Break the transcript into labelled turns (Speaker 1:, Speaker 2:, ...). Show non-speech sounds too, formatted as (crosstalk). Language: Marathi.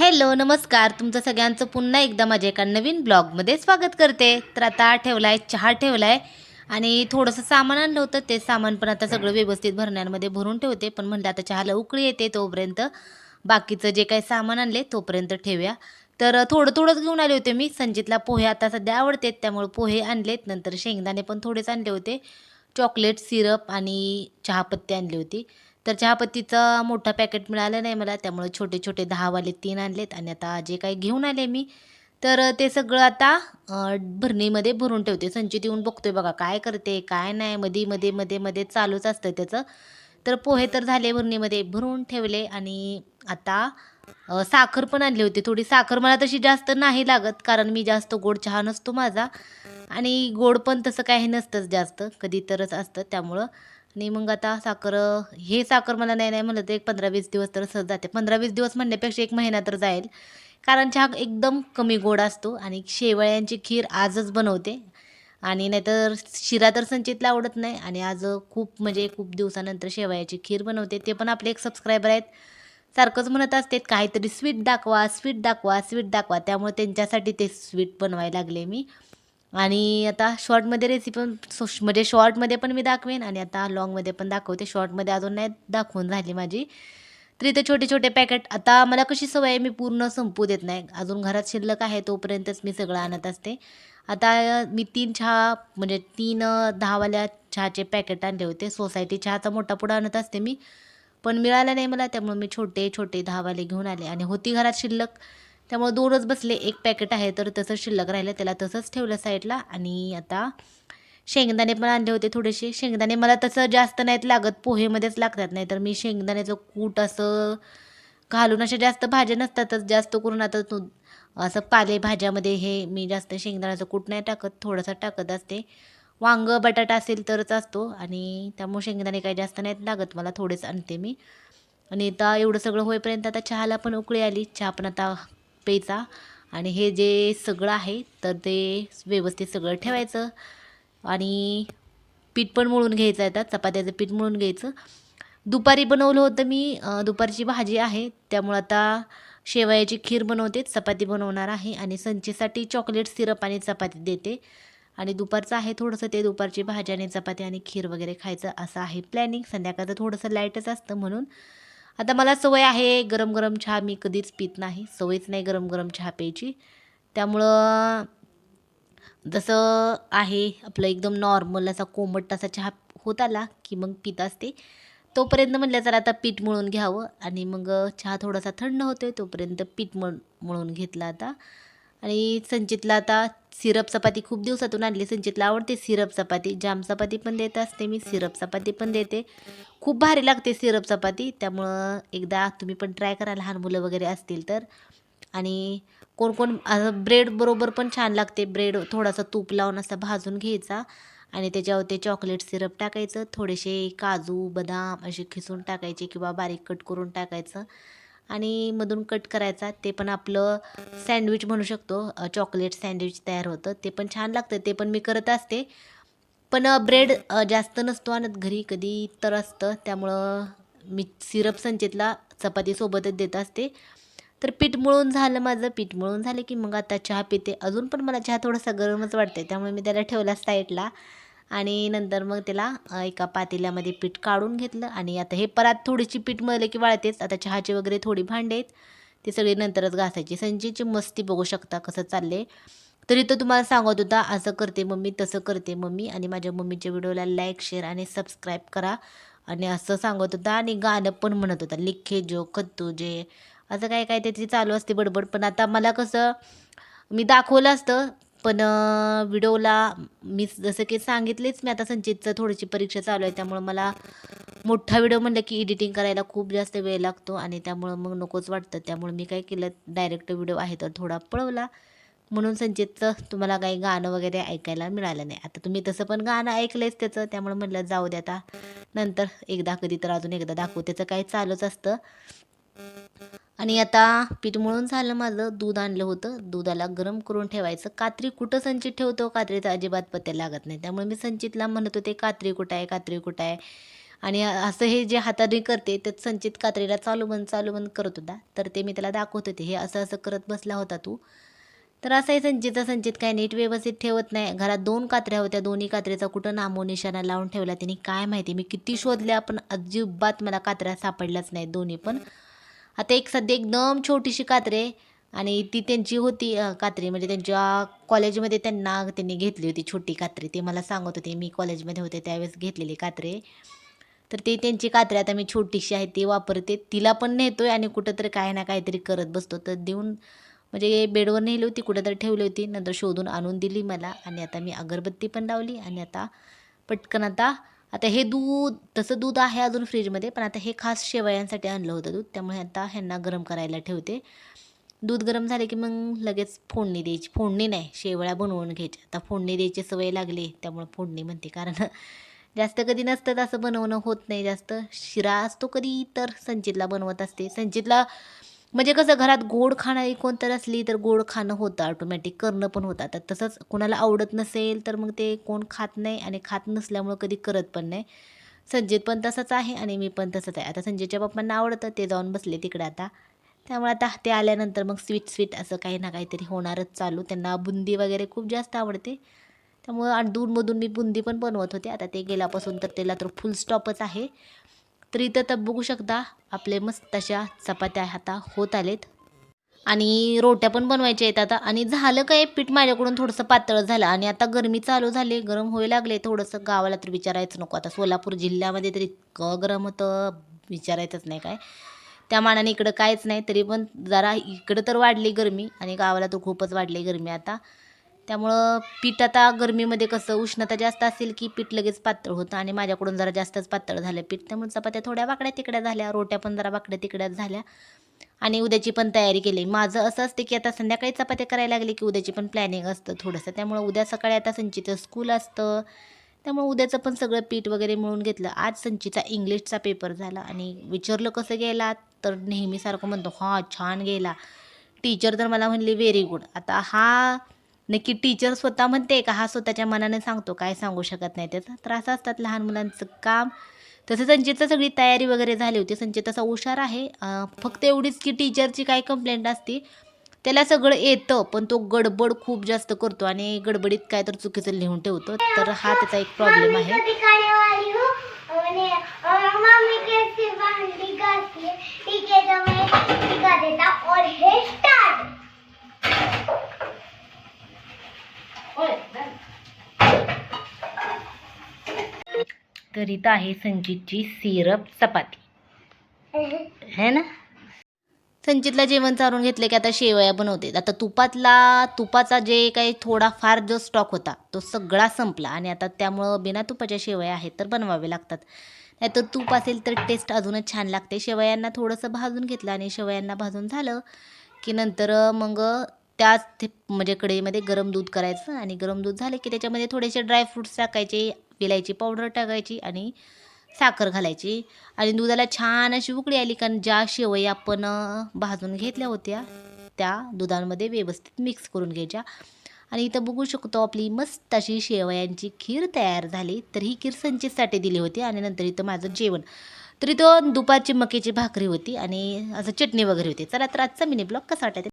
Speaker 1: हॅलो नमस्कार. तुमचं सगळ्यांचं पुन्हा एकदा माझ्या एका नवीन ब्लॉगमध्ये स्वागत करते. तर आता ठेवला आहे चहा ठेवला आहे आणि थोडंसं सामान आणलं होतं. ते सामान पण आता सगळं व्यवस्थित भरण्यांमध्ये भरून ठेवते. पण म्हणलं आता चहाला उकळी येते तोपर्यंत. बाकीचं जे काही सामान आणले तोपर्यंत ठेवूया. तर थोडं थोडंच घेऊन आले होते मी. संजितला पोहे आता सध्या आवडतेत त्यामुळे पोहे आणलेत. नंतर शेंगदाणे पण थोडेच आणले होते. चॉकलेट सिरप आणि चहापत्ती आणली होती. तर चहापत्तीचं मोठं पॅकेट मिळालं नाही मला. त्यामुळे छोटे छोटे दहावाले तीन आणलेत आणि आता जे काही घेऊन आले मी तर ते सगळं आता भरणीमध्ये भरून ठेवते. संचित येऊन बघतोय बघा काय करते काय नाही. मध्ये मध्ये मध्ये मध्ये चालूच असतं त्याचं. तर पोहे तर झाले भरणीमध्ये भरून ठेवले आणि आता साखर पण आणली होती. थोडी साखर मला तशी जास्त नाही लागत कारण मी जास्त गोड चहा नसतो माझा. आणि गोड पण तसं काही नसतंच जास्त. कधी तरच असतं त्यामुळं आणि मग आता साखर हे साखर मला नाही नाही म्हणलं तर एक पंधरा वीस दिवस तर सहज जाते. पंधरा वीस दिवस म्हणण्यापेक्षा एक महिना तर जाईल. कारण चहा एकदम कमी गोड असतो आणि शेवळ्यांची खीर आजच बनवते. आणि नाहीतर शिरा तर संचितला आवडत नाही आणि आज खूप म्हणजे खूप दिवसानंतर शेवयाची खीर बनवते. ते पण आपले एक सबस्क्रायबर आहेत. सारखंच म्हणत असते काहीतरी स्वीट दाखवा स्वीट दाखवा स्वीट दाखवा. त्यामुळे त्यांच्यासाठी ते स्वीट बनवायला लागले मी. आणि आता शॉर्टमध्ये रेसिपी पण सो- म्हणजे शॉर्टमध्ये पण मी दाखवेन आणि आता लॉंगमध्ये पण दाखवते. शॉर्टमध्ये अजून नाही दाखवून झाली माझी. तर इथे छोटे छोटे पॅकेट आता मला कशी सवय आहे मी पूर्ण संपू देत नाही. अजून घरात शिल्लक आहे तोपर्यंतच मी सगळं आणत असते. आता मी तीन चहा म्हणजे तीन दहावाल्या चहाचे पॅकेट आणले होते. सोसायटी चहाचा मोठा पुडा आणत असते मी. पण मिळालं नाही मला त्यामुळे मी छोटे छोटे दहावाले घेऊन आले. आणि होती घरात शिल्लक. त्यामुळे दोनच बसले एक पॅकेट आहे तर तसंच शिल्लक राहिलं त्याला तसंच ठेवलं साईडला आणि आता शेंगदाणे पण आणले होते थोडेसे. शेंगदाणे मला तसं जास्त नाहीत लागत पोहेमध्येच लागतात. नाही तर मी शेंगदाण्याचं कूट असं घालून अशा जास्त भाज्या नसतातच जास्त करून आता तू असं पालेभाज्यामध्ये हे मी जास्त शेंगदाण्याचं कूट नाही टाकत थोडंसं टाकत असते. वांग बटाटा असेल तरच असतो. आणि त्यामुळे शेंगदाणे काही जास्त नाहीत लागत मला थोडेच आणते मी. आणि आता एवढं सगळं होईपर्यंत आता चहाला पण उकळी आली. चहा पण आता पेचा आणि हे जे सगळं आहे तर ते व्यवस्थित सगळं ठेवायचं आणि पीठ पण मळून घ्यायचं आहे चपात्याचं पीठ मळून घ्यायचं. दुपारी बनवलं होतं मी दुपारची भाजी आहे त्यामुळं आता शेवयाची खीर बनवते चपाती बनवणार आहे आणि संचीसाठी चॉकलेट सिरप आणि चपाती देते. आणि दुपारचं आहे थोडंसं ते दुपारची भाजी आणि चपाती आणि खीर वगैरे खायचं असं आहे प्लॅनिंग संध्याकाळचं थोडंसं लाईटच असतं म्हणून आता मला सवय आहे गरम गरम चहा मी कधीच पित नाही. सवयच नाही गरम गरम चहा प्यायची. त्यामुळं जसं आहे आपलं एकदम नॉर्मल असा कोमट असा चहा होत आला की मग पित असते. तोपर्यंत म्हटलं तर आता पीठ मळून घ्यावं. आणि मग चहा थोडासा थंड होतोय तोपर्यंत पीठ मळ मळून घेतला आता. आणि संचितला आता सिरप चपाती खूप दिवसातून आणली. संचितला आवडते सिरप चपाती. जाम चपाती पण देत असते मी. सिरप चपाती पण देते. खूप भारी लागते सिरप चपाती. त्यामुळं एकदा तुम्ही पण ट्राय करा. लहान मुलं वगैरे असतील तर. आणि कोण कोण असं ब्रेड बरोबर पण छान लागते. ब्रेड थोडासा तूप लावून असा भाजून घ्यायचा. आणि त्याच्यावर ते चॉकलेट सिरप टाकायचं. थोडेसे काजू बदाम असे खिसून टाकायचे किंवा बारीक कट करून टाकायचं. आणि मधून कट करायचा. ते पण आपलं सँडविच म्हणू शकतो. चॉकलेट सँडविच तयार होतं. ते पण छान लागतं. ते पण मी करत असते. पण ब्रेड जास्त नसतो आणत घरी. कधी तर असतं. त्यामुळं मी सिरप संचितला चपातीसोबतच देत असते. तर पीठ मळून झालं माझं. पीठ मळून झालं की मग आता चहा पिते. अजून पण मला चहा थोडासा गरमच वाटते त्यामुळे मी त्याला ठेवला साईडला. आणि नंतर मग त्याला एका पातेल्यामध्ये पीठ काढून घेतलं आणि आता हे परत थोडीशी पीठ मधले की वाळतेच. आता चहाची वगैरे थोडी भांडे आहेत. ते सगळे नंतरच घासायची. संजीची मस्ती बघू शकता कसं चालले तरी तो तुम्हाला सांगत होता असं करते मम्मी तसं करते मम्मी. आणि माझ्या मम्मीच्या व्हिडिओला लाईक शेअर आणि सबस्क्राईब करा. आणि असं सांगत होता आणि गाणं पण म्हणत होता लिखे जो खत्तू जे असं काय काय त्याची चालू असते बडबड. पण आता मला कसं मी दाखवलं असतं पण अं, व्हिडिओला मी जसं की सांगितलेच मी आता संचितचं थोडीशी परीक्षा चालू आहे त्यामुळं मला मोठा व्हिडिओ म्हणलं की एडिटिंग करायला खूप जास्त वेळ लागतो आणि त्यामुळं मग नकोच वाटतं. त्यामुळे मी काय केलं डायरेक्ट व्हिडिओ आहे तर थोडा पळवला. म्हणून संचितचं तुम्हाला काही गाणं वगैरे ऐकायला मिळालं नाही. आता तुम्ही तसं पण गाणं ऐकलंयच त्याचं त्यामुळे म्हटलं जाऊ द्या आता. नंतर एकदा कधी तर अजून एकदा दाखवू. त्याचं काही चालूच असतं. आणि आता पीठ मळून झालं माझं दूध आणलं होतं. दुधाला गरम करून ठेवायचं. कात्री कुठं संचित ठेवतो? कात्रीचा अजिबात पत्ते लागत नाही. त्यामुळे मी संचितला म्हणत होते कात्री कुठं आहे? कात्री कुठं आहे? आणि असं हे जे हाताने करते तर संचित कात्रीला चालू बंद चालू बंद करत होता. तर ते मी त्याला दाखवत होते. हे असं असं करत बसला होता तू. तर असं आहे संचितचा संचित काय नीट व्यवस्थित ठेवत नाही. घरात दोन कात्र्या होत्या. दोन्ही कात्रीचा कुठं नामो निशाणा लावून ठेवला? त्यांनी काय माहिती? मी किती शोधल्या पण अजिबात मला कात्र्या सापडल्याच नाही दोन्ही पण. आता एक सध्या एकदम छोटीशी कात्रे आणि ती त्यांची होती कात्री. म्हणजे त्यांच्या कॉलेजमध्ये त्यांना त्यांनी घेतली होती छोटी कात्री. ते मला सांगत होते मी कॉलेजमध्ये होते त्यावेळेस घेतलेली कात्रे. तर ते त्यांची कात्री आता मी छोटीशी आहे ती वापरते. तिला पण नेतो आहे आणि कुठंतरी काय ना काहीतरी करत बसतो. तर देऊन म्हणजे बेडवर नेली होती कुठंतरी ठेवली होती. नंतर शोधून आणून दिली मला. आणि आता मी अगरबत्ती पण लावली आणि आता पटकन आता आता हे दूध तसं दूध आहे अजून फ्रीजमध्ये पण आता हे खास शेवयांसाठी आणलं होतं दूध त्यामुळे आता ह्यांना गरम करायला ठेवते. दूध गरम झाले की मग लगेच फोडणी द्यायची. फोडणी नाही शेवळ्या बनवून घ्यायच्या. आता फोडणी द्यायची सवय लागली त्यामुळे फोडणी म्हणते कारण (laughs) जास्त कधी नसतं असं बनवणं होत नाही. जास्त शिरा असतो कधी तर संचितला बनवत असते. संचितला म्हणजे कसं घरात गोड खाणारी कोणतर असली तर गोड खाणं होतं ऑटोमॅटिक करणं पण होतं. आता तसंच कोणाला आवडत नसेल तर मग ते कोण खात नाही आणि खात नसल्यामुळं कधी करत पण नाही. संजित पण तसंच आहे आणि मी पण तसंच आहे. आता संजयच्या पप्पांना आवडतं ते जाऊन बसले तिकडे आता. त्यामुळे आता ते आल्यानंतर मग स्वीट स्वीट असं काही ना काहीतरी होणारच चालू. त्यांना बुंदी वगैरे खूप जास्त आवडते. त्यामुळं दूरमधून मी बुंदी पण बनवत होते. आता ते गेल्यापासून तर त्याला तर फुल स्टॉपच आहे. तर इथं तर बघू शकता आपले मस्त अशा चपात्या आता होत आलेत. आणि रोट्या पण बनवायच्या आहेत आता. आणि झालं काय पीठ माझ्याकडून थोडंसं पातळ झालं. आणि आता गरमी चालू झाली गरम होऊ लागले. थोडंसं गावाला तर विचारायचं नको. आता सोलापूर जिल्ह्यामध्ये तर इतकं गरम होतं विचारायचंच नाही काय. त्या मानाने इकडं काहीच नाही तरी पण जरा इकडं तर वाढली गरमी. आणि गावाला तर खूपच वाढली गरमी आता. त्यामुळं पीठ आता गरमीमध्ये कसं उष्णता जास्त असेल की पीठ लगेच पातळ होतं आणि माझ्याकडून जरा जास्तच पातळ झालं पीठ. त्यामुळे चपात्या थोड्या वाकड्या तिकड्या झाल्या रोट्या पण जरा वाकड्या तिकड्याच झाल्या. आणि उद्याची पण तयारी केली. माझं असं असते की आता संध्याकाळी चपात्या करायला लागली की उद्याची पण प्लॅनिंग असतं थोडंसं. त्यामुळं उद्या सकाळी आता संचितं स्कूल असतं. त्यामुळे उद्याचं पण सगळं पीठ वगैरे मिळून घेतलं. आज संचीचा इंग्लिशचा पेपर झाला आणि विचारलं कसं गेला तर नेहमीसारखं म्हणतो हां छान गेला. टीचर तर मला म्हणली व्हेरी गुड आता हा नक्की टीचर स्वतः म्हणते का हा स्वतःच्या मनाने सांगतो काय सांगू शकत नाही त्याचा. तर असं असतात लहान मुलांचं काम. तसं संचितचं सगळी तयारी वगैरे झाली होती. संचित तसा हुशार आहे. फक्त एवढीच की टीचरची काय कंप्लेंट असते त्याला सगळं येतं पण तो गडबड खूप जास्त करतो आणि गडबडीत काय तर चुकीचं लिहून ठेवतो. तर हा त्याचा एक प्रॉब्लेम आहे
Speaker 2: मम्मी को दिखाने वाली हूँ मैंने और मम्मी कैसे भांडी गाती है ठीक है तो मैं दिखा देता और है स्टार्ट
Speaker 1: तर इथं आहे संचितची सिरप चपाती. है ना? संचितला जेवण चारून घेतले की आता शेवया बनवते आता तुपातला तुपाचा जे काही थोडाफार जो स्टॉक होता तो सगळा संपला. आणि आता त्यामुळं बिना तुपाच्या शेवया आहेत तर बनवावे लागतात. नाहीतर तूप असेल तर टेस्ट अजूनच छान लागते. शेवयांना थोडंसं भाजून घेतलं आणि शेवयांना भाजून झालं की नंतर मग त्याच ते म्हणजे कढईमध्ये गरम दूध करायचं आणि गरम दूध झालं की त्याच्यामध्ये थोडेसे ड्रायफ्रूट्स टाकायचे विलायची पावडर टाकायची आणि साखर घालायची. आणि दुधाला छान अशी उकळी आली कारण ज्या शेवई आपण भाजून घेतल्या होत्या त्या दुधामध्ये व्यवस्थित मिक्स करून घ्यायच्या. आणि इथं बघू शकतो आपली मस्त अशी शेवयांची खीर तयार झाली. तर ही खीर संचितसाठी दिली होती आणि नंतर इथं माझं जेवण. तर इथं दुपारची मकेची भाकरी होती आणि असं चटणी वगैरे होती. चला तर आजचा मिनी ब्लॉग कसा वाटायचा